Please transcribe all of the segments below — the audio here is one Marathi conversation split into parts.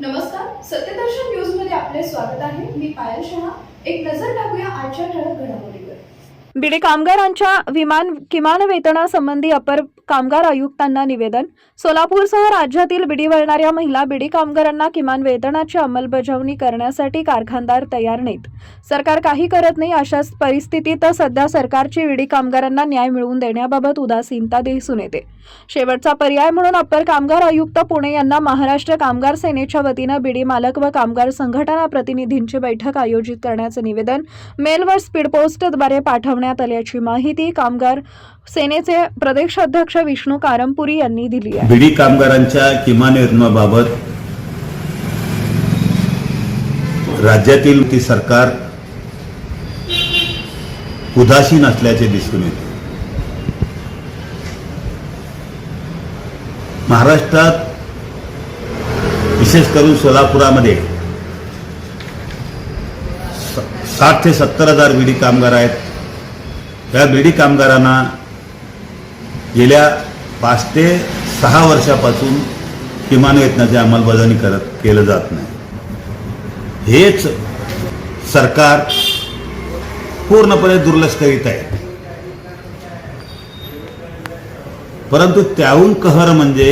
नमस्कार सत्यदर्शन न्यूजमध्ये आपले स्वागत आहे. मी पायल शहा. एक नजर टाकूया आजच्या ठळक घडामोडीवर. बीडी कामगारांच्या विमान किमान वेतनासंबंधी अपर कामगार आयुक्तांना निवेदन. सोलापूरसह राज्यातील बिडी वळणाऱ्या महिला बिडी कामगारांना किमान वेतनाची अंमलबजावणी करण्यासाठी कारखानदार तयार नाहीत. सरकार काही करत नाही अशाच परिस्थितीत सध्या सरकारची विडी कामगारांना न्याय मिळवून देण्याबाबत उदासीनता दिसून येते. शेवटचा पर्याय म्हणून अप्पर कामगार आयुक्त पुणे यांना महाराष्ट्र कामगार सेनेच्या वतीनं बिडी मालक व कामगार संघटना प्रतिनिधींची बैठक आयोजित करण्याचे निवेदन मेलवर स्पीड पोस्टद्वारे पाठवण्यात आल्याची माहिती कामगार सेनेचे प्रदेशाध्यक्ष विष्णू कारमपुरी यांनी दिली आहे. बिडी कामगारांच्या किमान योजनाबाबत राज्यातील ती सरकार उदासीन असल्याचे दिसून येते. महाराष्ट्रात विशेष करून सोलापुरामध्ये साठ ते सत्तर हजार बीडी कामगार आहेत. या बीडी कामगारांना गेल्या पाच ते सहा वर्षापासून किमान वेतनाची अंमलबजावणी करत केलं जात नाही. हेच सरकार पूर्णपणे दुर्लक्ष करीत आहे. परंतु त्याहून कहर म्हणजे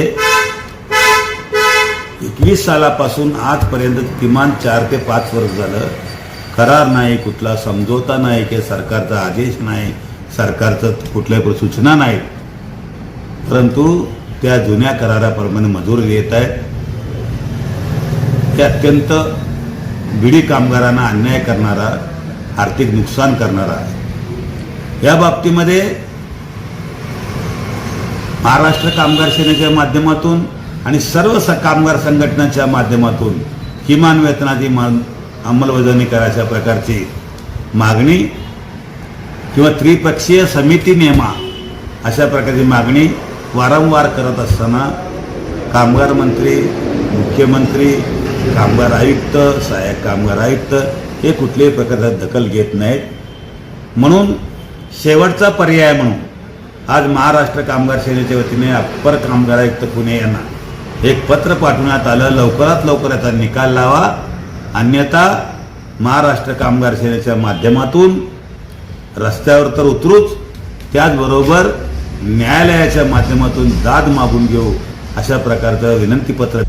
एकवीस सालापासून आजपर्यंत किमान चार ते पाच वर्ष झालं. करार नाही कुठला समझोता नाही की सरकारचा आदेश नाही सरकारचं कुठल्या सूचना नाहीत परंतु त्या जुन्या कराराप्रमाणे मजूर येत आहेत. ते अत्यंत बिडी कामगारांना अन्याय करणारा आर्थिक नुकसान करणारा आहे. या बाबतीमध्ये महाराष्ट्र कामगार सेनेच्या माध्यमातून आणि सर्व स कामगार संघटनांच्या माध्यमातून किमान वेतनाची मा अंमलबजावणी करायच्या प्रकारची मागणी किंवा त्रिपक्षीय समिती नेमा अशा प्रकारची मागणी वारंवार करत असताना कामगार मंत्री मुख्यमंत्री कामगार आयुक्त सहाय्यक कामगार आयुक्त हे कुठल्याही प्रकारचा दखल घेत नाहीत. म्हणून शेवटचा पर्याय म्हणून आज महाराष्ट्र कामगार सेनेच्या वतीने अप्पर कामगार आयुक्त पुणे यांना एक पत्र पाठवण्यात आलं. लवकरात लवकर याचा निकाल लावा. अन्यथा महाराष्ट्र कामगार सेनेच्या माध्यमातून रस्त्यावर तर उतरूच. त्याचबरोबर न्यायालयाच्या माध्यमातून दाद मागून घेऊ अशा प्रकारचं विनंतीपत्र